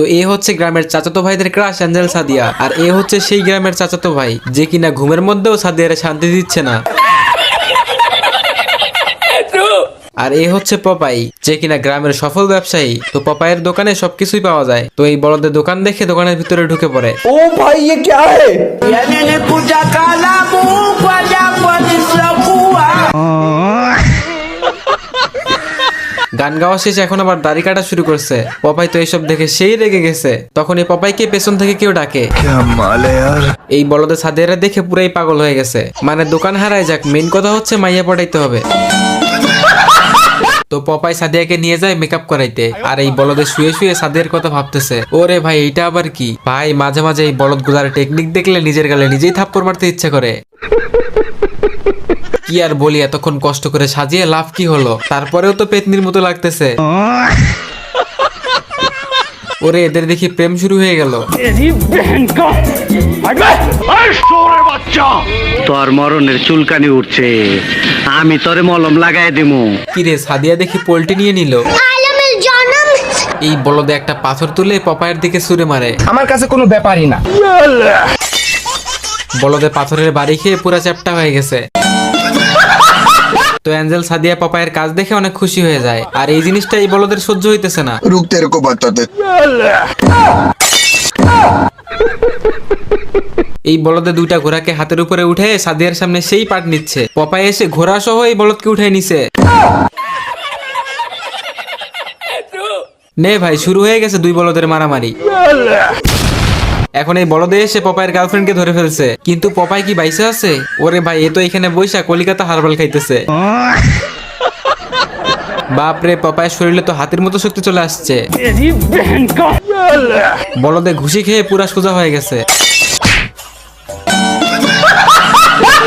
তো এ হচ্ছে গ্রামের চাচাতো ভাইদের ক্রাশ অ্যাঞ্জেল সাদিয়া। আর এ হচ্ছে সেই গ্রামের চাচাতো ভাই যে কিনা ঘুমের মধ্যেও সাদিয়ারে শান্তি দিচ্ছে না। আর এ হচ্ছে পপাই যে কিনা গ্রামের সফল ব্যবসায়ী। তো পপাইয়ের দোকানে সবকিছুই পাওয়া যায়। তো এই বড়দের দোকান দেখে দোকানের ভিতরে ঢুকে পড়ে। ও ভাই ইয়ে ক্যা গান গাওয়া শেষে এখন আবার দাড়ি কাটা শুরু করছে। পপাই তো এইসব দেখে সেই রেগে গেছে। তখন এই পপাইকে পেছন থেকে কেউ ডাকে। এই বলদের সাদিয়ারা দেখে পুরাই পাগল হয়ে গেছে। মানে দোকান হারায় যাক মেন কথা হচ্ছে মাইয়া পটাইতে হবে। তো পপাই সাদিয়াকে নিয়ে যায় মেকআপ করাইতে। আর এই বলদে শুয়ে শুয়ে সাদিয়ার কথা ভাবতেছে। ওরে ভাই এইটা আবার কি? ভাই মাঝে মাঝে এই বলদগুলার টেকনিক দেখলে নিজের গালে নিজেই থাপ্পড় মারতে ইচ্ছে করে। কি আর বলি এতক্ষণ কষ্ট করে সাজিয়ে লাভ কি হলো? তারপরেও তো পেতনির মতো লাগতেছে। ওরে এদের দেখি প্রেম শুরু হয়ে গেল। তোর মরণের চুলকানি উঠছে। আমি তোরে মলম লাগাই দিমু। কিরে সাদিয়া দেখি পোল্টি নিয়ে নিল। এই বলদে একটা পাথর তুলে পপায়ের দিকে ছুড়ে মারে। আমার কাছে কোনো ব্যাপারই না। বলদে পাথরের বাড়ি খেয়ে পুরা চ্যাপটা হয়ে গেছে। তো অ্যাঞ্জেল সাদিয়া পাপায়ের কাজ দেখে অনেক খুশি হয়ে যায়। আর এই জিনিসটা এই বলদের সহ্য হইতেছে না। এই বলদে দুইটা ঘোড়াকে হাতের উপরে উঠে সাদিয়ার সামনে সেই পাট নিচ্ছে। পপায় এসে ঘোড়া সহ এই বলদকে উঠে নিছে। নে ভাই শুরু হয়ে গেছে দুই বলদের মারামারি। এখন এই বলদে এসে পপায়ের গার্লফ্রেন্ডকে ধরে ফেলছে। কিন্তু পপাই কি বাইসে আছে? ওরে ভাই এ তো এখানে বৈশা কলিকাতা হারবাল খাইতেছে। বাপরে পপায়ের শরীরে তো হাতির মতো শক্তি চলে আসছে। বলদে ঘুষি খেয়ে পুরা সোজা হয়ে গেছে।